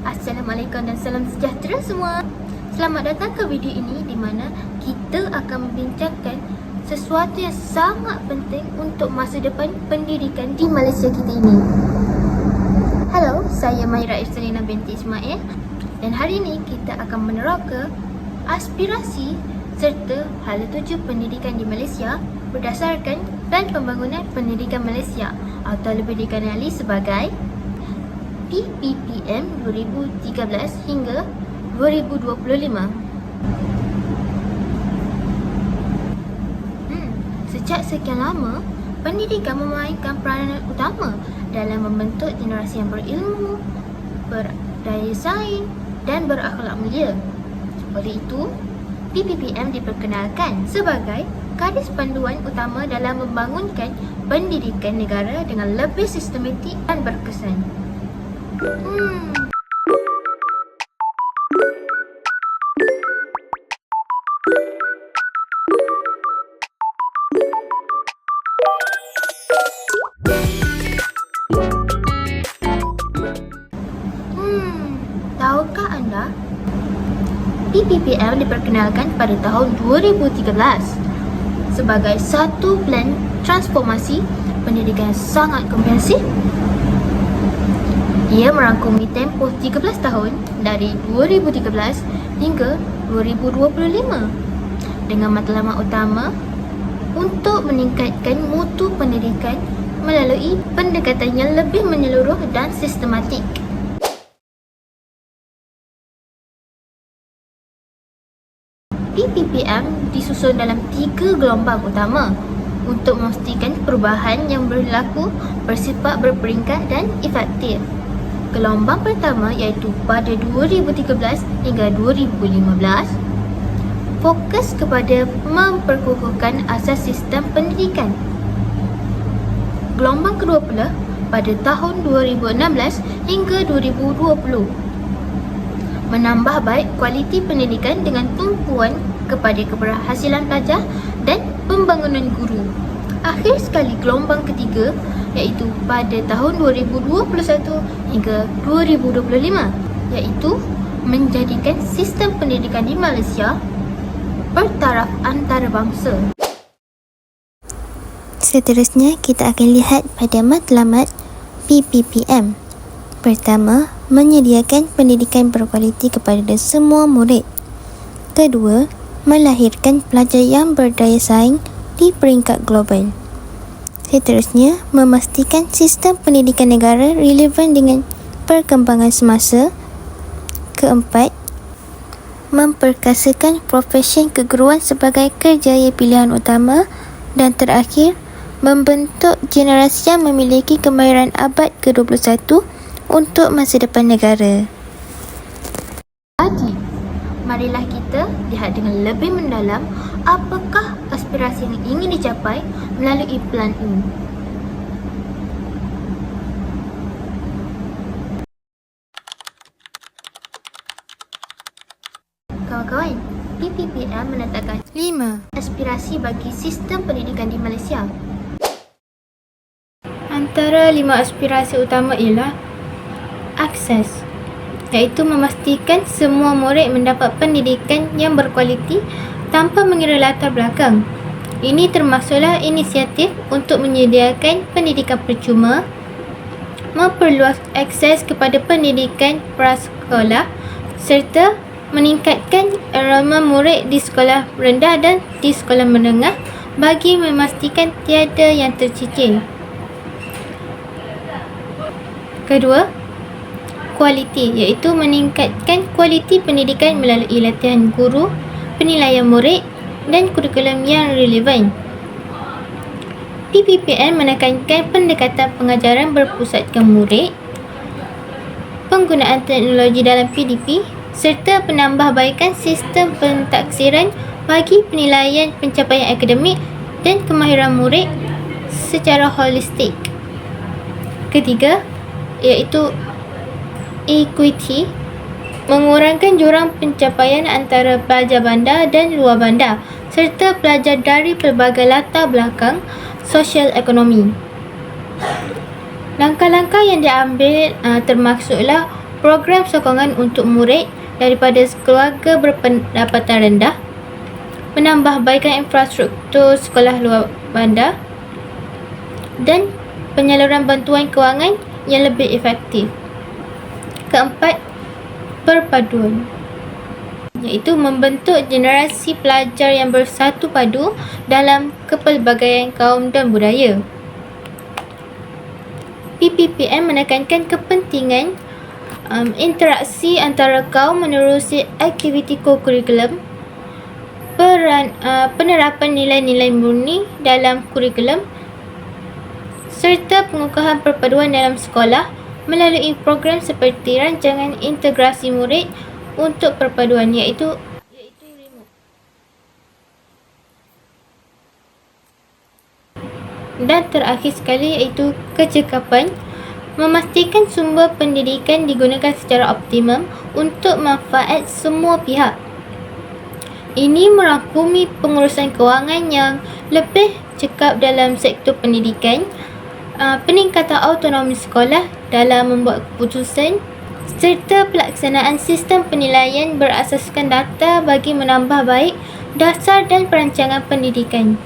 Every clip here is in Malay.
Assalamualaikum dan salam sejahtera semua. Selamat datang ke video ini di mana kita akan membincangkan sesuatu yang sangat penting untuk masa depan pendidikan di Malaysia kita ini. Halo, saya Maira Irsalina binti Ismail dan hari ini kita akan meneroka aspirasi serta hala tuju pendidikan di Malaysia berdasarkan Plan Pembangunan Pendidikan Malaysia atau lebih dikenali sebagai PPPM 2013 hingga 2025. Hmm, sejak sekian lama, pendidikan memainkan peranan utama dalam membentuk generasi yang berilmu, berdaya saing dan berakhlak mulia. Oleh itu, PPPM diperkenalkan sebagai garis panduan utama dalam membangunkan pendidikan negara dengan lebih sistematik dan berkesan. Hmm. Diperkenalkan pada tahun 2013 sebagai satu plan transformasi pendidikan yang sangat komprehensif. Ia merangkumi tempoh 13 tahun dari 2013 hingga 2025 dengan matlamat utama untuk meningkatkan mutu pendidikan melalui pendekatan yang lebih menyeluruh dan sistematik. PPPM disusun dalam tiga gelombang utama untuk memastikan perubahan yang berlaku bersifat berperingkat dan efektif. Gelombang pertama iaitu pada 2013 hingga 2015 fokus kepada memperkukuhkan asas sistem pendidikan. Gelombang kedua pula pada tahun 2016 hingga 2020 menambah baik kualiti pendidikan dengan tumpuan kepada keberhasilan pelajar dan pembangunan guru. Akhir sekali gelombang ketiga iaitu pada tahun 2021 hingga 2025 iaitu menjadikan sistem pendidikan di Malaysia bertaraf antarabangsa. Seterusnya kita akan lihat pada matlamat PPPM. Pertama, menyediakan pendidikan berkualiti kepada semua murid. Kedua, melahirkan pelajar yang berdaya saing di peringkat global. Seterusnya, memastikan sistem pendidikan negara relevan dengan perkembangan semasa. Keempat, memperkasakan profesi keguruan sebagai kerjaya pilihan utama. Dan terakhir, membentuk generasi yang memiliki kemahiran abad ke-21 untuk masa depan negara. Lagi, marilah kita lihat dengan lebih mendalam apakah aspirasi yang ingin dicapai melalui plan ini. Kawan-kawan, PPPM menetapkan 5. aspirasi bagi sistem pendidikan di Malaysia. Antara lima aspirasi utama ialah akses iaitu memastikan semua murid mendapat pendidikan yang berkualiti tanpa mengira latar belakang. Ini termasuklah inisiatif untuk menyediakan pendidikan percuma, memperluas akses kepada pendidikan prasekolah serta meningkatkan enrolment murid di sekolah rendah dan di sekolah menengah bagi memastikan tiada yang tercicir. Kedua, kualiti iaitu meningkatkan kualiti pendidikan melalui latihan guru, penilaian murid dan kurikulum yang relevan. PPPN menekankan pendekatan pengajaran berpusatkan murid, penggunaan teknologi dalam PDP serta penambahbaikan sistem pentaksiran bagi penilaian pencapaian akademik dan kemahiran murid secara holistik. Ketiga, iaitu equity mengurangkan jurang pencapaian antara pelajar bandar dan luar bandar serta pelajar dari pelbagai latar belakang sosial ekonomi. Langkah-langkah yang diambil uh, termasuklah program sokongan untuk murid daripada keluarga berpendapatan rendah, menambahbaikan infrastruktur sekolah luar bandar dan penyaluran bantuan kewangan yang lebih efektif. Keempat, perpaduan iaitu membentuk generasi pelajar yang bersatu padu dalam kepelbagaian kaum dan budaya. PPPM menekankan kepentingan um, interaksi antara kaum menerusi aktiviti kurikulum, peran, uh, penerapan nilai-nilai murni dalam kurikulum serta pengukuhan perpaduan dalam sekolah melalui program seperti rancangan integrasi murid untuk perpaduan iaitu. Dan terakhir sekali iaitu kecekapan memastikan sumber pendidikan digunakan secara optimum untuk manfaat semua pihak. Ini merangkumi pengurusan kewangan yang lebih cekap dalam sektor pendidikan, uh, peningkatan autonomi sekolah dalam membuat keputusan serta pelaksanaan sistem penilaian berasaskan data bagi menambah baik dasar dan perancangan pendidikan.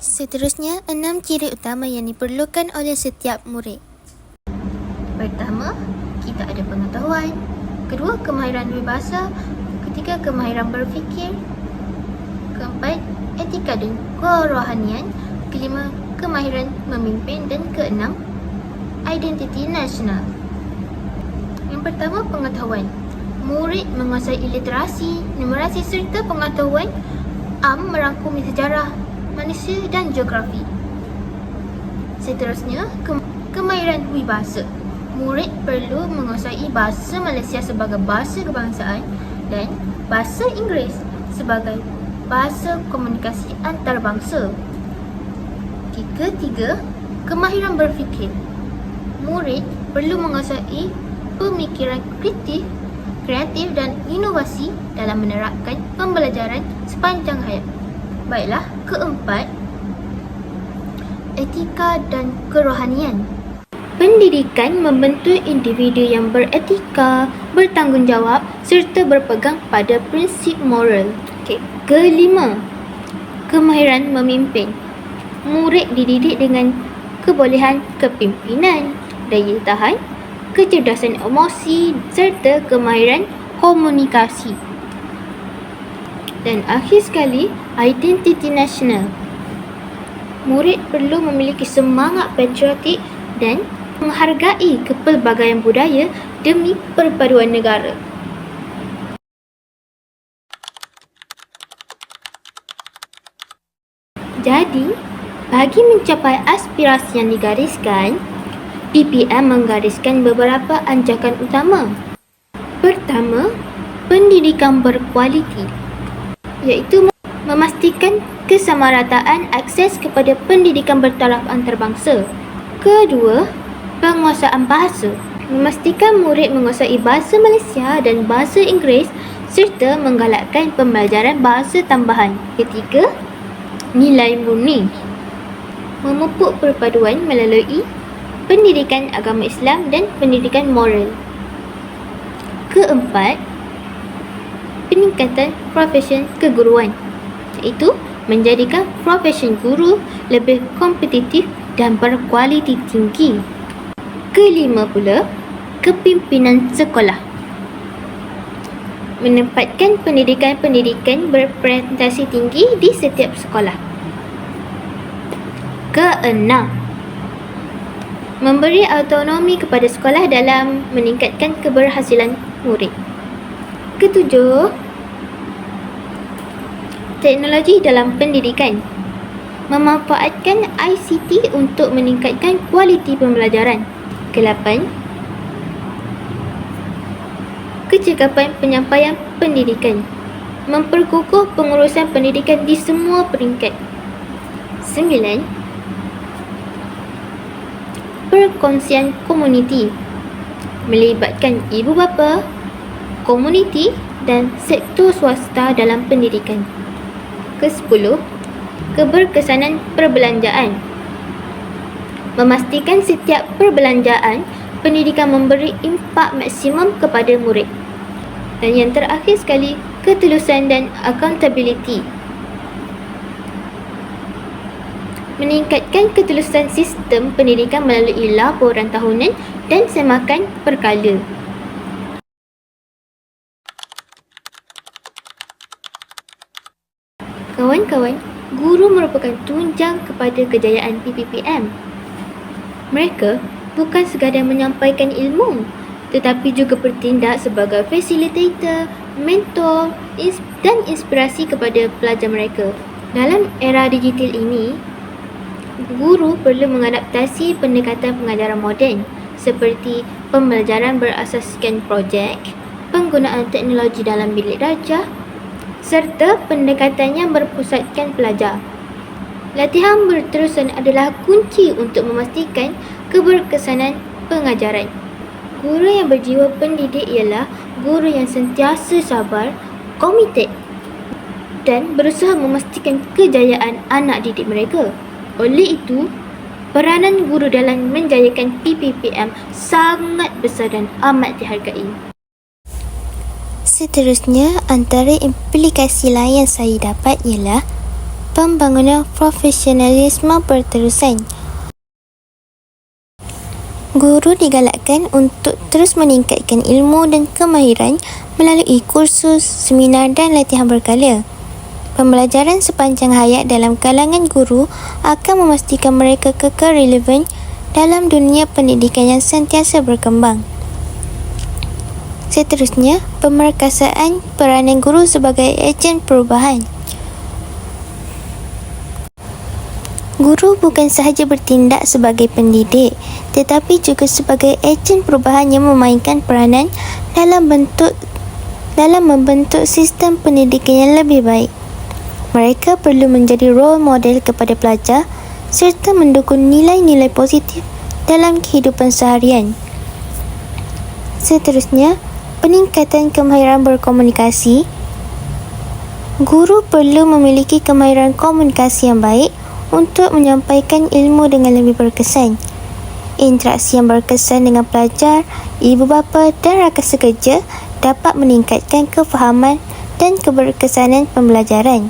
Seterusnya, enam ciri utama yang diperlukan oleh setiap murid. Pertama, kita ada pengetahuan. Kedua, kemahiran berbahasa. Ketiga, kemahiran berfikir. Keempat, etika dan kerohanian. Kelima, kemahiran memimpin. Dan keenam, identiti nasional. Yang pertama, pengetahuan. Murid menguasai literasi, numerasi serta pengetahuan am merangkumi sejarah, manusia dan geografi. Seterusnya, ke- kemahiran bahasa. Murid perlu menguasai bahasa Malaysia sebagai bahasa kebangsaan dan bahasa Inggeris sebagai bahasa komunikasi antarabangsa. Ketiga, kemahiran berfikir. Murid perlu menguasai pemikiran kritis, kreatif dan inovasi dalam menerapkan pembelajaran sepanjang hayat. Baiklah, keempat, etika dan kerohanian. Pendidikan membentuk individu yang beretika, bertanggungjawab serta berpegang pada prinsip moral. Okay. Kelima, kemahiran memimpin. Murid dididik dengan kebolehan kepimpinan, daya tahan, kecerdasan emosi serta kemahiran komunikasi. Dan akhir sekali, identiti nasional. Murid perlu memiliki semangat patriotik dan menghargai kepelbagaian budaya demi perpaduan negara. Jadi, bagi mencapai aspirasi yang digariskan, PPM menggariskan beberapa anjakan utama. Pertama, pendidikan berkualiti iaitu memastikan kesamarataan akses kepada pendidikan bertaraf antarabangsa. Kedua, penguasaan bahasa. Memastikan murid menguasai bahasa Malaysia dan bahasa Inggeris serta menggalakkan pembelajaran bahasa tambahan. Ketiga, nilai murni. Memupuk perpaduan melalui pendidikan agama Islam dan pendidikan moral. Keempat, peningkatan profesion keguruan iaitu menjadikan profesion guru lebih kompetitif dan berkualiti tinggi. Kelima pula, kepimpinan sekolah. Menempatkan pendidikan-pendidikan berprestasi tinggi di setiap sekolah. Keenam, memberi autonomi kepada sekolah dalam meningkatkan keberhasilan murid. Ketujuh, teknologi dalam pendidikan. Memanfaatkan ICT untuk meningkatkan kualiti pembelajaran. Kelapan, kecekapan penyampaian pendidikan. Memperkukuh pengurusan pendidikan di semua peringkat. Sembilan, perkongsian komuniti melibatkan ibu bapa, komuniti dan sektor swasta dalam pendidikan. Kesepuluh, keberkesanan perbelanjaan. Memastikan setiap perbelanjaan pendidikan memberi impak maksimum kepada murid. Dan yang terakhir sekali, ketulusan dan accountability. Meningkatkan ketulusan sistem pendidikan melalui laporan tahunan dan semakan perkala. Kawan-kawan, guru merupakan tunjang kepada kejayaan PPPM. Mereka bukan sekadar menyampaikan ilmu, tetapi juga bertindak sebagai facilitator, mentor dan inspirasi kepada pelajar mereka. Dalam era digital ini, guru perlu mengadaptasi pendekatan pengajaran moden seperti pembelajaran berasaskan projek, penggunaan teknologi dalam bilik darjah serta pendekatan yang berpusatkan pelajar. Latihan berterusan adalah kunci untuk memastikan keberkesanan pengajaran. Guru yang berjiwa pendidik ialah guru yang sentiasa sabar, komited dan berusaha memastikan kejayaan anak didik mereka. Oleh itu, peranan guru dalam menjayakan PPPM sangat besar dan amat dihargai. Seterusnya, antara implikasi lain yang saya dapat ialah pembangunan profesionalisme berterusan. Guru digalakkan untuk terus meningkatkan ilmu dan kemahiran melalui kursus, seminar dan latihan berkala. Pembelajaran sepanjang hayat dalam kalangan guru akan memastikan mereka kekal relevan dalam dunia pendidikan yang sentiasa berkembang. Seterusnya, pemerkasaan peranan guru sebagai ejen perubahan. Guru bukan sahaja bertindak sebagai pendidik, tetapi juga sebagai ejen perubahan yang memainkan peranan dalam bentuk dalam membentuk sistem pendidikan yang lebih baik. Mereka perlu menjadi role model kepada pelajar serta mendukung nilai-nilai positif dalam kehidupan seharian. Seterusnya, peningkatan kemahiran berkomunikasi. Guru perlu memiliki kemahiran komunikasi yang baik untuk menyampaikan ilmu dengan lebih berkesan. Interaksi yang berkesan dengan pelajar, ibu bapa dan rakan sekerja dapat meningkatkan kefahaman dan keberkesanan pembelajaran.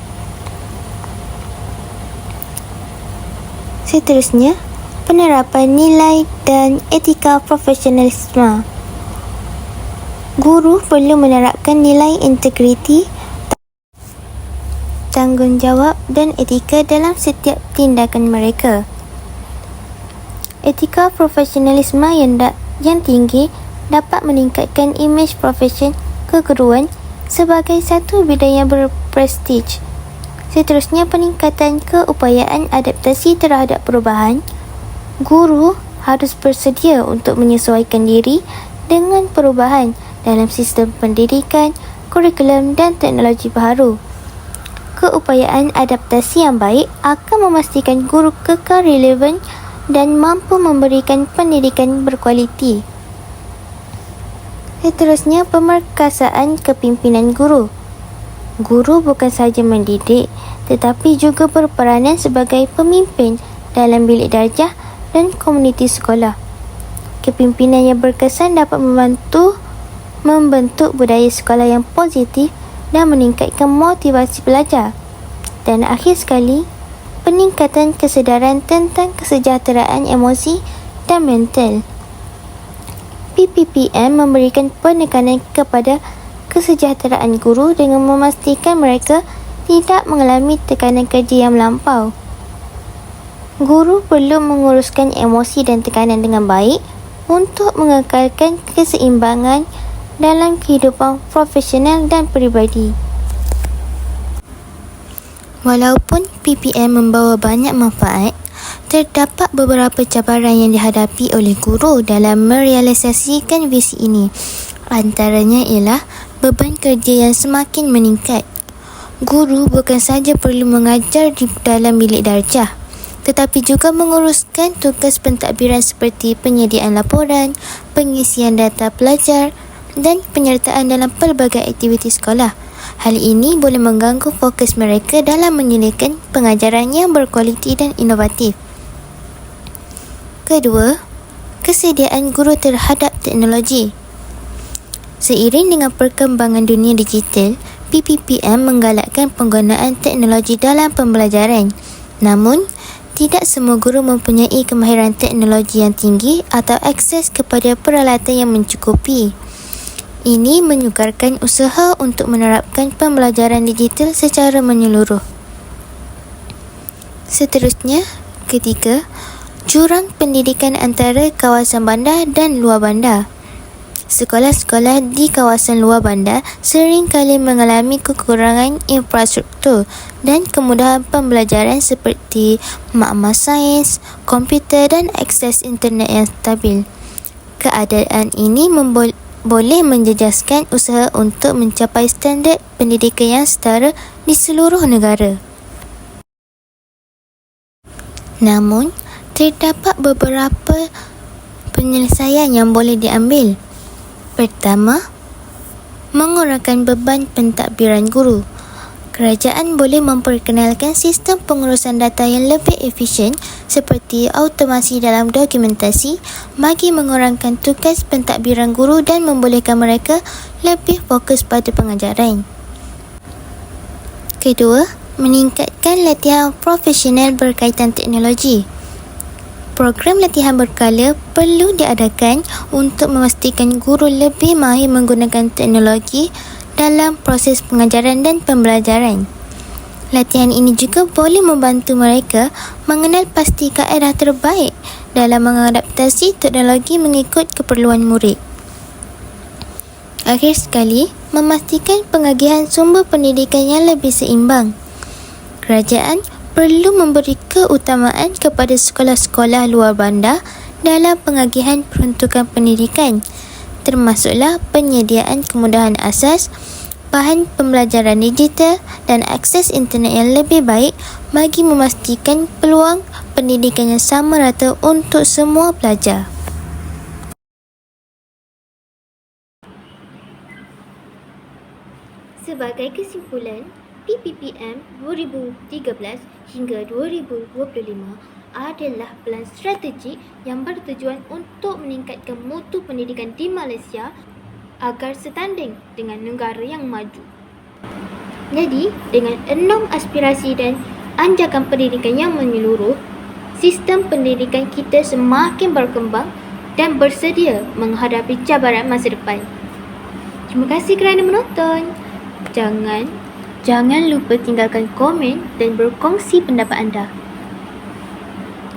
Seterusnya, penerapan nilai dan etika profesionalisme. Guru perlu menerapkan nilai integriti, tanggungjawab dan etika dalam setiap tindakan mereka. Etika profesionalisme yang da- yang tinggi dapat meningkatkan imej profesion keguruan sebagai satu bidang yang berprestij. Seterusnya peningkatan keupayaan adaptasi terhadap perubahan. Guru harus bersedia untuk menyesuaikan diri dengan perubahan dalam sistem pendidikan, kurikulum dan teknologi baharu keupayaan adaptasi yang baik akan memastikan guru kekal relevan dan mampu memberikan pendidikan berkualiti. Seterusnya, pemerkasaan kepimpinan guru. Guru bukan sahaja mendidik tetapi juga berperanan sebagai pemimpin dalam bilik darjah dan komuniti sekolah. Kepimpinan yang berkesan dapat membantu membentuk budaya sekolah yang positif dan meningkatkan motivasi pelajar. Dan akhir sekali, peningkatan kesedaran tentang kesejahteraan emosi dan mental. PPPM memberikan penekanan kepada kesejahteraan guru dengan memastikan mereka tidak mengalami tekanan kerja yang melampau. Guru perlu menguruskan emosi dan tekanan dengan baik untuk mengekalkan keseimbangan dalam kehidupan profesional dan peribadi. Walaupun PPM membawa banyak manfaat, terdapat beberapa cabaran yang dihadapi oleh guru dalam merealisasikan visi ini. Antaranya ialah beban kerja yang semakin meningkat. Guru bukan sahaja perlu mengajar di dalam bilik darjah, tetapi juga menguruskan tugas pentadbiran seperti penyediaan laporan, pengisian data pelajar dan penyertaan dalam pelbagai aktiviti sekolah. Hal ini boleh mengganggu fokus mereka dalam menyediakan pengajaran yang berkualiti dan inovatif. Kedua, kesediaan guru terhadap teknologi. Seiring dengan perkembangan dunia digital, PPPM menggalakkan penggunaan teknologi dalam pembelajaran. Namun, tidak semua guru mempunyai kemahiran teknologi yang tinggi atau akses kepada peralatan yang mencukupi. Ini menyukarkan usaha untuk menerapkan pembelajaran digital secara menyeluruh. Seterusnya, ketiga, jurang pendidikan antara kawasan bandar dan luar bandar. Sekolah-sekolah di kawasan luar bandar sering kali mengalami kekurangan infrastruktur dan kemudahan pembelajaran seperti makmal sains, komputer dan akses internet yang stabil. Keadaan ini boleh menjejaskan usaha untuk mencapai standard pendidikan yang setara di seluruh negara. Namun, terdapat beberapa penyelesaian yang boleh diambil. Pertama, mengurangkan beban pentadbiran guru. Kerajaan boleh memperkenalkan sistem pengurusan data yang lebih efisien seperti automasi dalam dokumentasi bagi mengurangkan tugas pentadbiran guru dan membolehkan mereka lebih fokus pada pengajaran. Kedua, meningkatkan latihan profesional berkaitan teknologi. Program latihan berkala perlu diadakan untuk memastikan guru lebih mahir menggunakan teknologi dalam proses pengajaran dan pembelajaran. Latihan ini juga boleh membantu mereka mengenal pasti kaedah terbaik dalam mengadaptasi teknologi mengikut keperluan murid. Akhir sekali, memastikan pengagihan sumber pendidikan yang lebih seimbang. Kerajaan perlu memberi keutamaan kepada sekolah-sekolah luar bandar dalam pengagihan peruntukan pendidikan termasuklah penyediaan kemudahan asas, bahan pembelajaran digital dan akses internet yang lebih baik bagi memastikan peluang pendidikan yang sama rata untuk semua pelajar. Sebagai kesimpulan, PPPM 2013 hingga 2025 adalah pelan strategik yang bertujuan untuk meningkatkan mutu pendidikan di Malaysia agar setanding dengan negara yang maju. Jadi, dengan enam aspirasi dan anjakan pendidikan yang menyeluruh, sistem pendidikan kita semakin berkembang dan bersedia menghadapi cabaran masa depan. Terima kasih kerana menonton. Jangan jangan lupa tinggalkan komen dan berkongsi pendapat anda.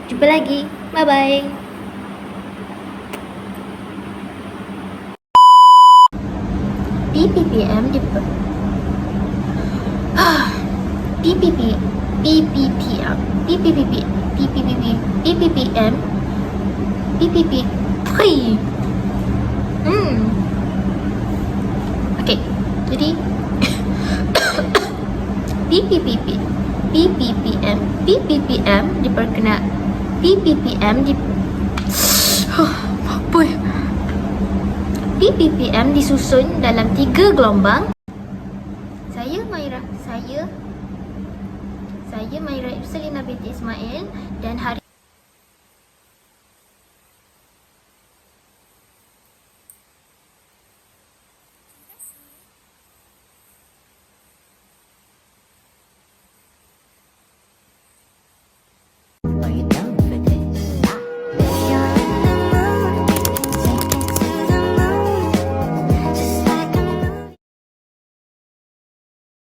Jumpa lagi. Bye bye. PPPM di PPP PPPM PPPP PPPP PPPM PPP Hui. Hmm. Okay. Jadi PPPP PPPM PPPM diperkenal PPPM di apa ya? PPPM disusun dalam tiga gelombang. Saya Maira, saya saya Maira Ibselina binti Ismail dan hari